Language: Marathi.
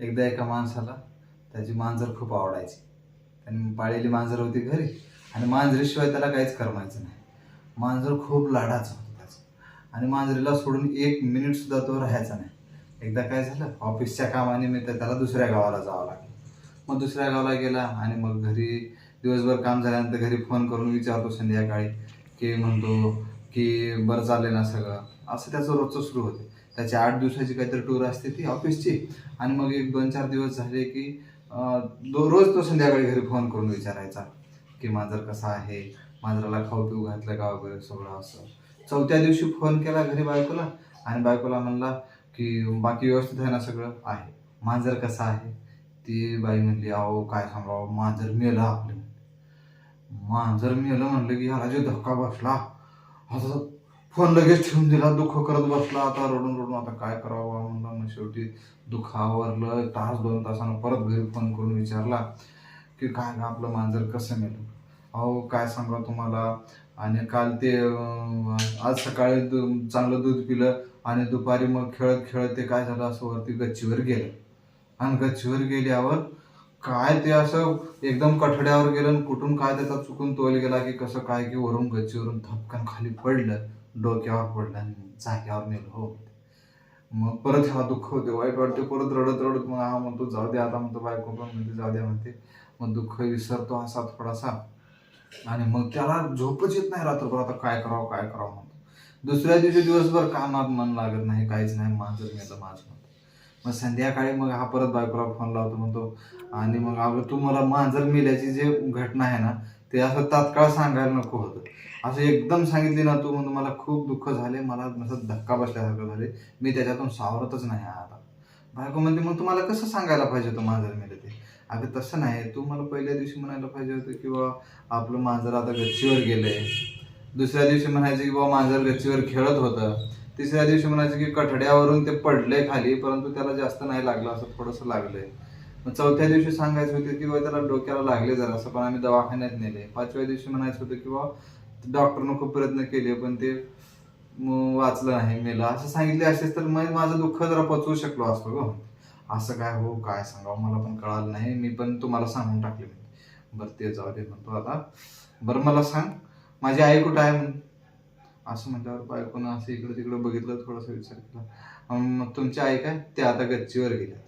एकदा एका माणसाला त्याची मांजर खूप आवडायची. त्यांनी पाळलेली मांजर होती घरी. आणि मांजरीशिवाय त्याला काहीच करमायचं नाही. मांजर खूप लाडाचं होतं त्याचं. आणि मांजरीला सोडून एक मिनिटसुद्धा तो राहायचा नाही. एकदा काय झालं? ऑफिसच्या कामानिमित्त त्याला दुसऱ्या गावाला जावं लागलं. मग दुसऱ्या गावाला गेला आणि मग घरी दिवसभर काम झाल्यानंतर घरी फोन करून विचारतो संध्याकाळी की म्हणतो की बरं चाललंय ना सगळं? असं त्याचं रोजचं सुरू होते. त्याची आठ दिवसाची काहीतरी टूर असते ती ऑफिसची आणि मग एक दोन चार दिवस झाले की रोज तो संध्याकाळी घरी फोन करून विचारायचा की मांजर कसा आहे? मांजराला खाऊ पिऊ घातलं का वगैरे सगळं असं. चौथ्या दिवशी फोन केला घरी बायकोला आणि बायकोला म्हणला की बाकी व्यवस्थित आहे ना सगळं? आहे. मांजर कसा आहे? ती बाई म्हणली अहो काय सांगावं? मांजर मेलं आपलं. मांजर मेलं म्हणलं की ह्याला जे धक्का बसला असं फोन लगेच ठेवून दिला दुःख करत बसला. आता रडून रडून आता काय करावं म्हणलं. मग शेवटी दुःखावरलं तास दोन तासानं परत घरी फोन करून विचारला की काय आपलं मांजर कसं मेलं? अहो काय सांगा तुम्हाला? आणि काल ते आज सकाळी चांगलं दूध पिलं आणि दुपारी मग खेळत खेळत ते काय झालं? असं वरती गच्चीवर गेलं. आणि गच्चीवर गेल्यावर काय ते असं एकदम कठड्यावर गेलं आणि कुठून काय त्याचा चुकून तोल गेला की कसं काय की वरून गच्चीवरून थपकन खाली पडलं. डोक्यावर पडलं आणि जाग्यावर नेलो हो. मग परत ह्याला दुःख होते वाईट वाटते परत रडत रडत मग हा म्हणतो जाऊ दे आता म्हणतो बायको पण म्हणते जाऊ द्या म्हणते. मग दुःख विसरतो असा थोडासा. आणि मग त्याला झोपच येत नाही रात्रभर आता काय करावं काय करावं म्हणतो. दुसऱ्या दिवशी दिवसभर कामात मन लागत नाही काहीच नाही माझं मेलं माझं म्हणतो मग संध्याकाळी मग हा परत बायकोला फोन लावतो म्हणतो आणि मग अगं तू मला मांजर मिल्याची जे घटना आहे ना ते असं तात्काळ सांगायला नको होतं. असं एकदम सांगितली ना तू म्हणून मला खूप दुःख झाले. मला असं धक्का बसल्यासारखं झाले. मी त्याच्यातून सावरतच नाही आता. बायको म्हणते मग तुम्हाला कसं सांगायला पाहिजे होतं मांजर मेलं ते? अगं तसं नाही. तू मला पहिल्या दिवशी म्हणायला पाहिजे होतं की आपलं मांजर आता गच्चीवर गेलंय. दुसऱ्या दिवशी म्हणायचं की बाबा मांजर गच्चीवर खेळत होतं. तिसऱ्या दिवशी म्हणायचं की कठड्यावरून ते पडलंय खाली परंतु त्याला जास्त नाही लागलं असं थोडंसं लागलंय. चौथ्या दिवशी सांगायचं होतं की बा त्याला डोक्याला लागले जरा असं पण आम्ही दवाखान्यात नेले. पाचव्या दिवशी म्हणायचं होतं की बाबा डॉक्टरनं खूप प्रयत्न केले पण ते वाचलं नाही मेलं. असं सांगितले असेच तर मग माझं दुःख जरा पचवू शकलो असतो गो. असं काय हो काय सांगावं मला पण कळालं नाही. मी पण तुम्हाला सांगून टाकले. बरं ते जाऊ दे म्हणतो आता. बरं मला सांग माझी आई कुठं आहे म्हणून असं म्हटल्यावर बायकोनं असं इकडं तिकडं बघितलं थोडासा विचार केला. मग तुमची आई काय? ते आता गच्चीवर गेल्या.